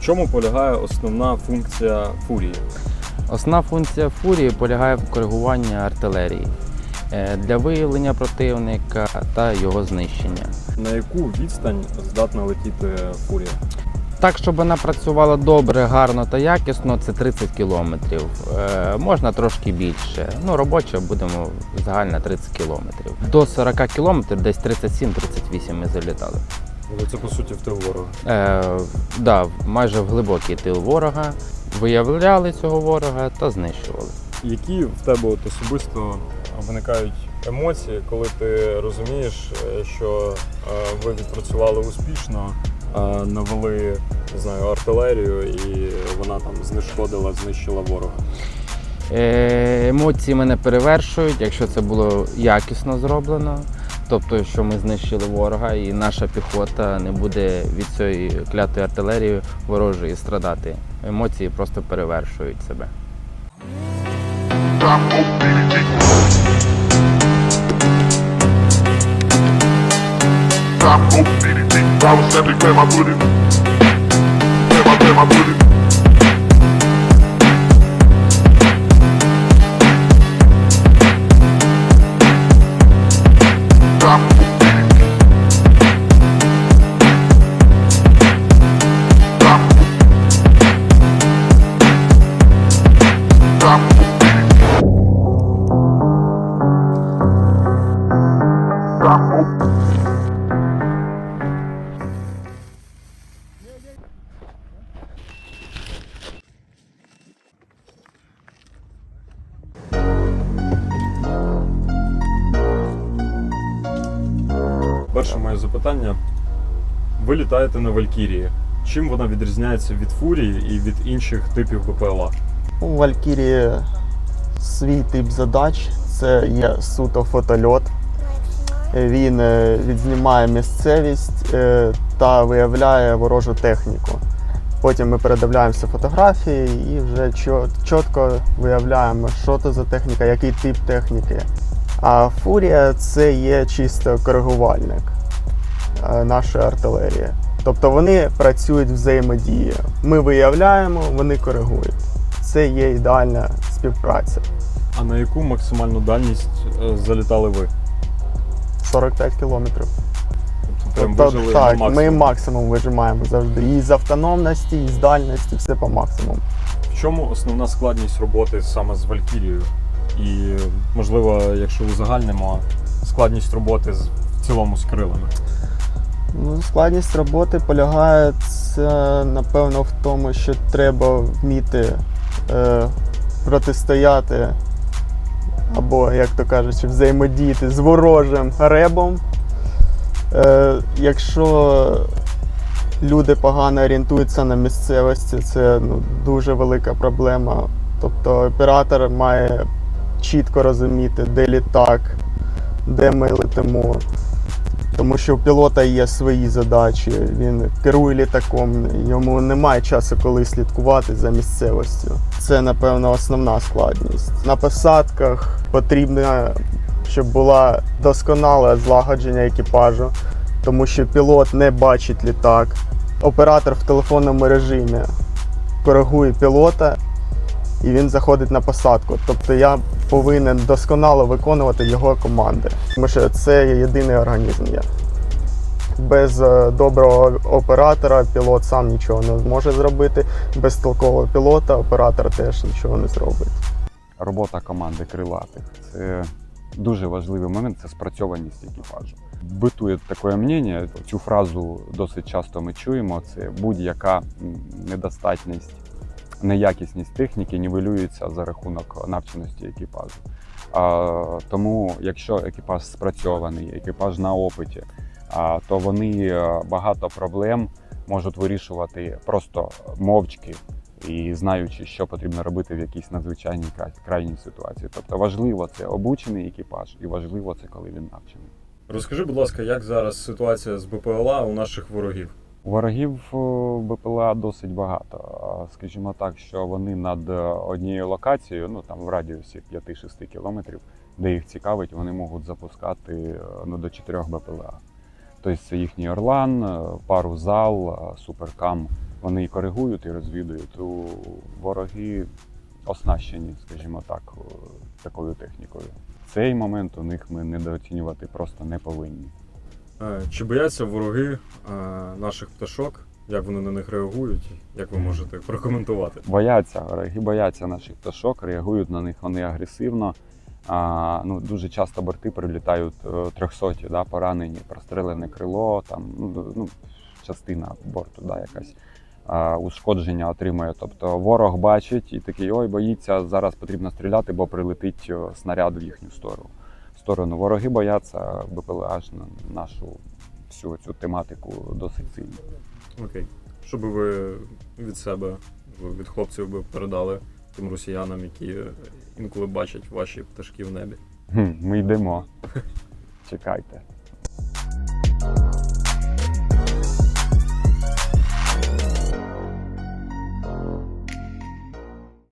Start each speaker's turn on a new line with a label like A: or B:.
A: В чому полягає основна функція фурії?
B: Основна функція фурії полягає в коригуванні артилерії е, для виявлення противника та його знищення.
A: На яку відстань здатна летіти фурія?
B: Так, щоб вона працювала добре, гарно та якісно, це 30 кілометрів. Е, можна трошки більше. Ну, робоча будемо загально 30 кілометрів. До 40 кілометрів, десь 37-38 ми залітали.
A: Але це по суті в тил ворога.
B: Е, да, майже в глибокий тил ворога. Виявляли цього ворога та знищували.
A: Які в тебе от особисто виникають емоції, коли ти розумієш, е, що е, ви відпрацювали успішно, е, навели не знаю, артилерію, і вона там знешкодила, знищила ворога?
B: Е, Емоції мене перевершують, якщо це було якісно зроблено. Тобто, що ми знищили ворога, і наша піхота не буде від цієї клятої артилерії ворожої страдати. Емоції просто перевершують себе.
C: I was simply clear my booty. Clear my, clear
A: Перше моє запитання. Ви літаєте на Валькірії. Чим вона відрізняється від фурії і від інших типів БПЛА?
D: У Валькірії свій тип задач це є суто фотольот. Він е, відзнімає місцевість е, та виявляє ворожу техніку. Потім ми передивляємося фотографії і вже чітко виявляємо, що це за техніка, який тип техніки. А фурія це є чисто коригувальник е, нашої артилерії. Тобто вони працюють взаємодії. Ми виявляємо, вони коригують. Це є ідеальна співпраця.
A: А на яку максимальну дальність е, залітали ви?
D: 45 кілометрів.
A: Тобто прям
D: Тобто,
A: вижили
D: так,
A: на
D: ми
A: максимум.
D: максимум вижимаємо завжди. І з автономності, і з дальності, все по максимуму.
A: В чому основна складність роботи саме з Валькірією? І, можливо, якщо узагальнимо, складність роботи з, в цілому з крилами.
D: Ну, складність роботи полягає напевно, в тому, що треба вміти е, протистояти, або, як то кажуть, взаємодіяти з ворожим ребом. Е, якщо люди погано орієнтуються на місцевості, це ну, дуже велика проблема. Тобто оператор має чітко розуміти, де літак, де ми летимо. Тому що у пілота є свої задачі, він керує літаком, йому немає часу, коли слідкувати за місцевістю. Це, напевно, основна складність. На посадках потрібно, щоб була досконале злагодження екіпажу, тому що пілот не бачить літак. Оператор в телефонному режимі коригує пілота і він заходить на посадку. Тобто я повинен досконало виконувати його команди. Тому що це єдиний організм є. Без е, доброго оператора пілот сам нічого не зможе зробити. Без толкового пілота оператор теж нічого не зробить.
E: робота команди крилатих. Це дуже важливий момент, це спрацьованість екіпажу. Битує таке мнення, цю фразу досить часто ми чуємо. Це будь-яка недостатність, неякісність техніки нівелюється за рахунок навченості екіпажу. А, тому, якщо екіпаж спрацьований, екіпаж на опиті, а, то вони е, багато проблем можуть вирішувати просто мовчки і знаючи, що потрібно робити в якійсь надзвичайній крайній ситуації. Тобто важливо це обучений екіпаж, і важливо це, коли він навчений.
A: Розкажи, будь ласка, як зараз ситуація з БПЛА у наших ворогів?
E: Ворогів е, БПЛА досить багато. Скажімо так, що вони над е, однією локацією, ну там в радіусі 5-6 кілометрів, де їх цікавить, вони можуть запускати е, ну, до 4 БПЛА. Тобто це їхній Орлан, пару зал, суперкам вони і коригують, і розвідують. У вороги оснащені, скажімо так, такою технікою. Цей момент у них ми недооцінювати просто не повинні.
A: Е, Чи бояться вороги е, наших пташок? Як вони на них реагують? Як ви можете прокоментувати?
E: Бояться, вороги бояться наших пташок, реагують на них вони агресивно. А, ну, дуже часто борти прилітають е, трьохсоті, да, поранені, прострелене крило, там, ну, ну, частина борту, да, якась а, ушкодження отримує. Тобто ворог бачить і такий, ой, боїться, зараз потрібно стріляти, бо прилетить снаряд в їхню сторону. Сторону. Вороги бояться БПЛА на нашу всю цю тематику досить сильно.
A: Окей. Що би ви від себе, від хлопців би передали тим росіянам, які інколи бачать ваші пташки в небі?
E: Хм, Ми йдемо. Чекайте.